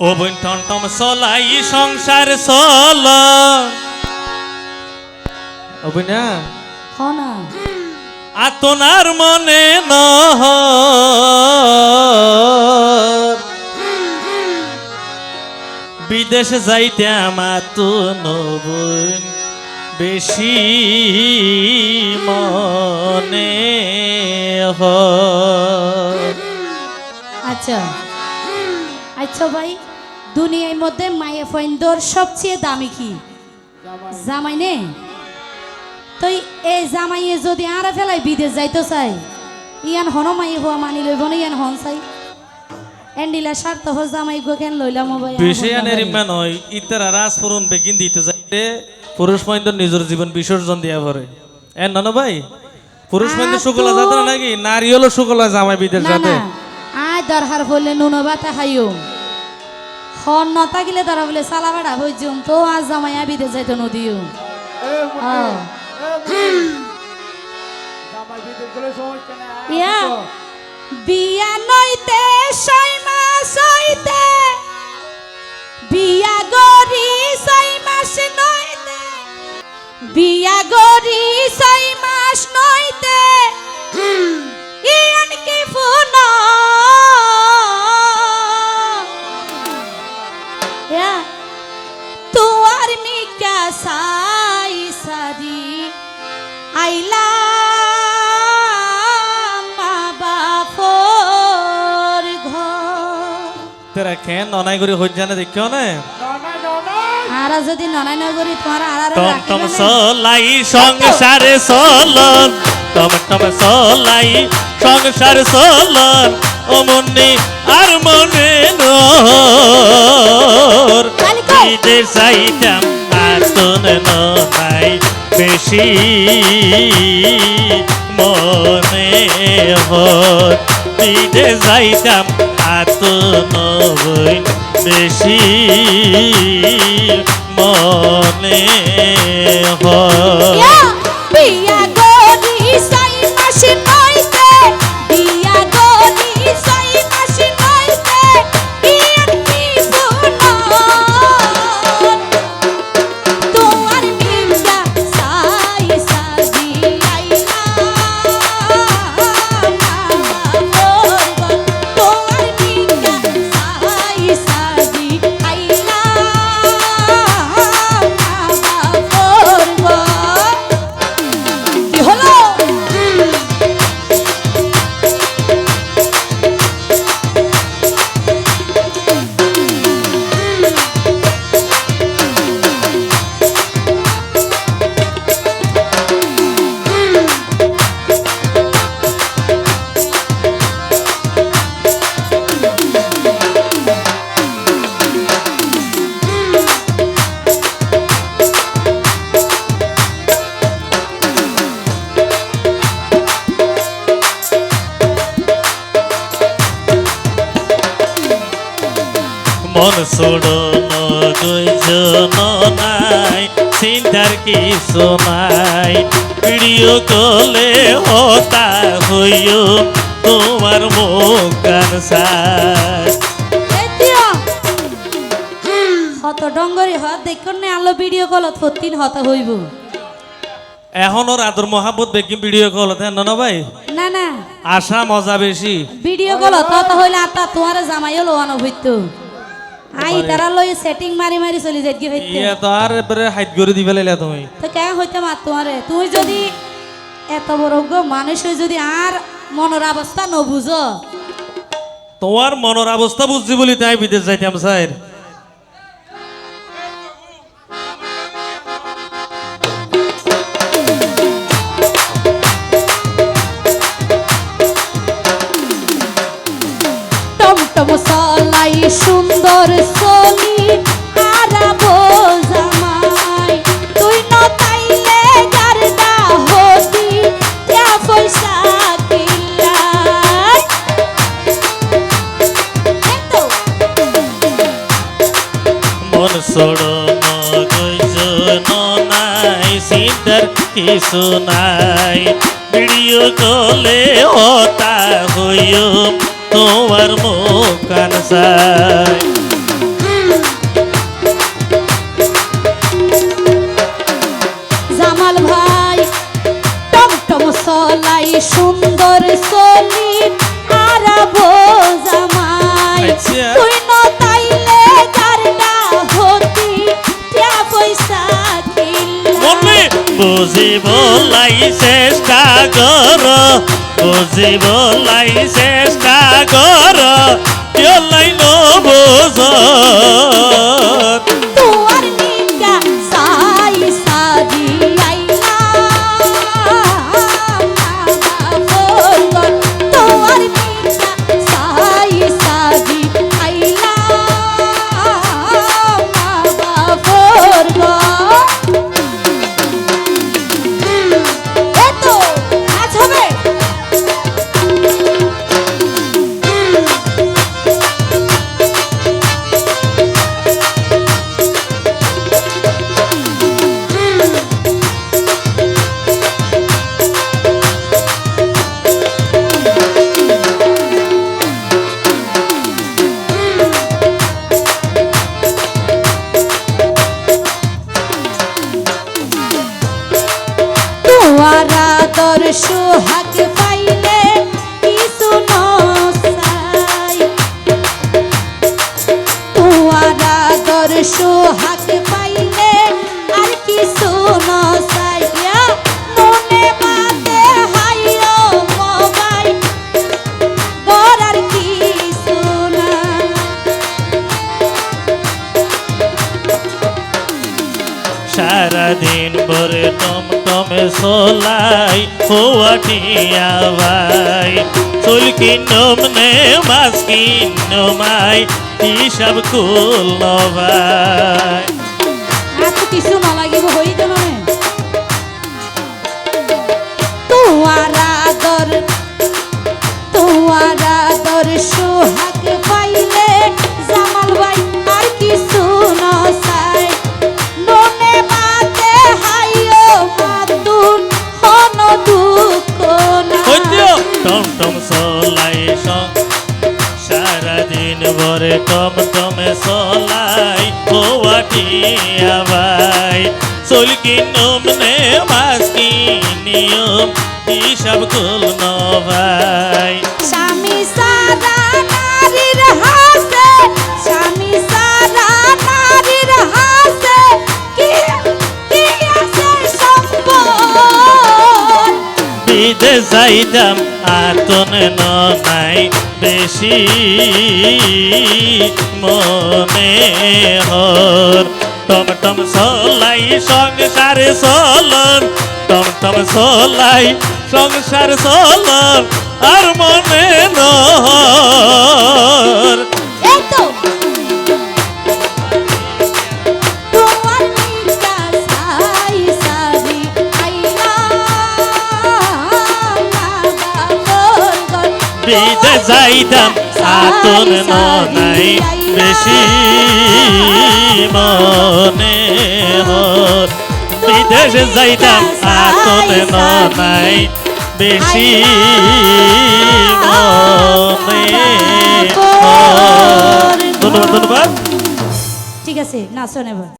ও বোন টমটম চলাই সংসার চল। ও বোন না হ না আতনার মনে ন বিদেশ যাইতে আমার তো নবন বেশি মনে হ আচ্ছা। আচ্ছা ভাই। দুনিয়ার মধ্যে মায়ে ফৈন্দর সবচেয়ে দামি কি? জামাই নে। তো এই জামাইয়ে যদি আর ফেলাই বিদেশ যাইতো চাই ইয়ান হন মাই হওয়া মানি লইব না ইয়ান হন চাই। এন্ডিলা স্বার্থ হো জামাই গো কেন লইলাম বিষয়ানের ইমান হয় ইতারা রাজপুরন বেগিন দিতে যাইতে পুরুষ মহিন্দ্র নিজের জীবন বিসর্জন দিয়া ভরে। এ নন ভাই পুরুষ মহিন্দ্র শুকলা তো- যাতে নাকি? নারী হলো শুকলা জামাই যাতে না আয় দরহার বললে নুন বাতা খাইও হন নতা গিলে তারা বলে সালা বেড়া হইজুম তো আজ জামাইয়া বিদেশ যাইতো নদীও। ইয়া। বিয়া নইতে ছয় মাস হইতে। বিয়া গরি ছয় মাস নইতে। বিয়া গরি ছয় মাস নইতে। সাই সারি আইলা তেরা খেন ননাই করে হই জানে দেখিও না আর যদি ননাই নগরী তোমার আর টম টম সলাই সংসারে চলন টম টম সলাই সংসার চলন ও মনে আর মনে নর? বিদেশ যাইতাম আর তোন নাই বেশি মনে বিদেশ যাইতাম নবই বেশি মনে হয় মন ছোড়নো দুইজন নাই চিন্তার কিছু নাই। ভিডিও কলে হতা হইও তোমার মুখ সাই হত ডঙ্গরি হত দেখুন না আলো ভিডিও কলত ফতিন হত হইব। এখন ওর আদর মহাব্বত বেকি ভিডিও কল হেন না ভাই? না না। আশা মজা বেশি। ভিডিও কলত হত হইলে আতা তোমার জামাইও লোয়ানো হইতো। আই তারা লই সেটিং মারি মারি চলি যাই গিয়ে হইতে? ইয়ে তো আর এবারে হাইট করে দিবে লাইলা তুমি। তো কে হইতে মার তোমারে? তুমি যদি এত বড় মানুষ যদি আর মনের অবস্থা ন বুঝো? তোমার মনের অবস্থা বুঝছি বলি তাই বিদেশ যাইতাম স্যার। টমটম সলাই সুন্দর কিছু নাই। ভিডিও কলে হতা হইও তোমার মুখ কান বুঝিব লাই চেষ্টা কর বুঝিব লাই চেষ্টা তুয়ারা সোহাগ টমটমে সোলাই ফুয়াটিয়া ভাই। চুল কিনম নে মাছ কিনমাই হিসাব কুল ভাই। এত কিছু হইতেও টমটম সোলাই সং। সারাদিন ভরে টমটমে সোলাই। ফুয়াটিয়া ভাই চুল কিনম নে মাছ কিনিয়ম হিসাব কুল ভাই স্বামী সারা নারীর হাসে স্বামী সারা নারীর হাসে কি কি আছে সম্পদ? বিদে যাইতাম আতন নাই বেশি মনে হর টমটম সলাই সংসার সলন টমটম সলাই সংসার সলন আর মনে নহর। বিদে যাইতাম আতন নাই বেশি মনে বিদেশে যাইতাম আতন নাই বেশি মনে ধন্যবাদ ধন্যবাদ। ঠিক আছে নাচন এবার